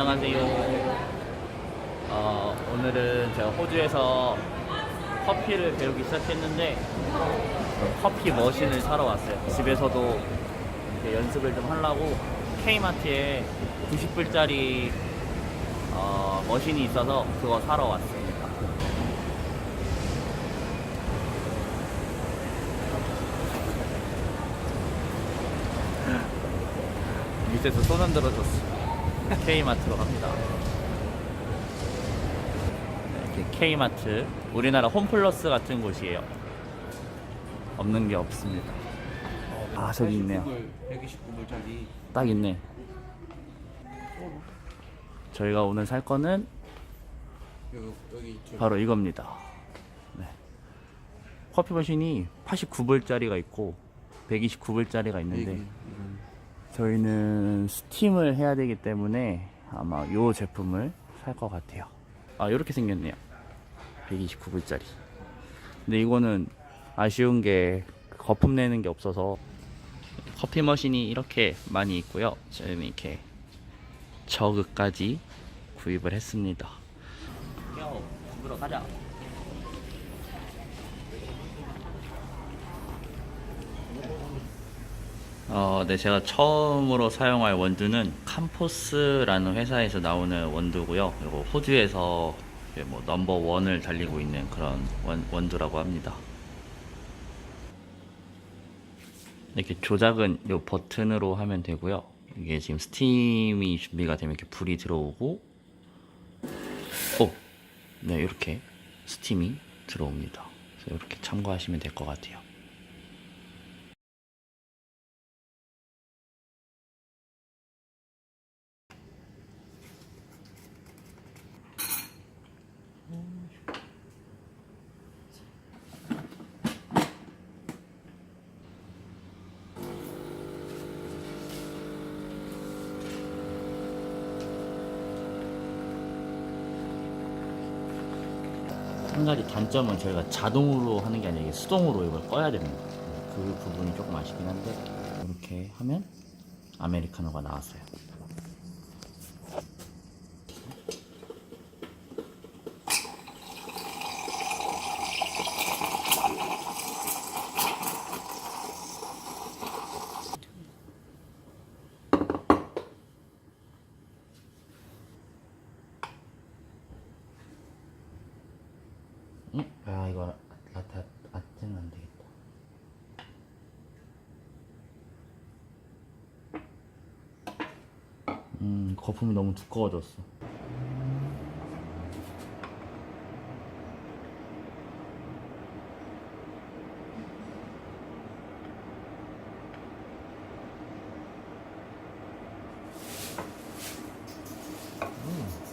안녕하세요. 어, 오늘은 제가 호주에서 커피를 배우기 시작했는데 커피 머신을 사러 왔어요. 집에서도 연습을 좀 하려고 K마트에 90불짜리 어, 머신이 있어서 그거 사러 왔습니다. 밑에서 손 흔들어줬어. K마트로 갑니다. 네, 이렇게 K마트. 우리나라 홈플러스 같은 곳이에요. 없는 게 없습니다. 아, 저기 있네요. 129불짜리 딱 있네. 저희가 오늘 살 거는 여기 여기 있죠. 바로 이겁니다. 네. 커피 머신이 89불짜리가 있고 129불짜리가 있는데 여기, 음, 저희는 스팀을 해야 되기 때문에 아마 이 제품을 살 것 같아요. 아, 이렇게 생겼네요. 129불짜리. 근데 이거는 아쉬운 게 거품 내는 게 없어서 커피 머신이 이렇게 많이 있고요. 저희는 이렇게 저그까지 구입을 했습니다. 요, 집으로 가자. 어, 네, 제가 처음으로 사용할 원두는 캄포스라는 회사에서 나오는 원두고요. 그리고 호주에서 뭐 넘버 원을 달리고 있는 그런 원, 원두라고 합니다. 이렇게 조작은 이 버튼으로 하면 되고요. 이게 지금 스팀이 준비가 되면 이렇게 불이 들어오고, 오, 네, 이렇게 스팀이 들어옵니다. 그래서 이렇게 참고하시면 될 것 같아요. 한 가지 단점은 저희가 자동으로 하는 게 아니라 수동으로 이걸 꺼야 됩니다. 그 부분이 조금 아쉽긴 한데 이렇게 하면 아메리카노가 나왔어요. 응? 아 이거 라타 아트는 안 되겠다. 음 거품이 너무 두꺼워졌어. 음.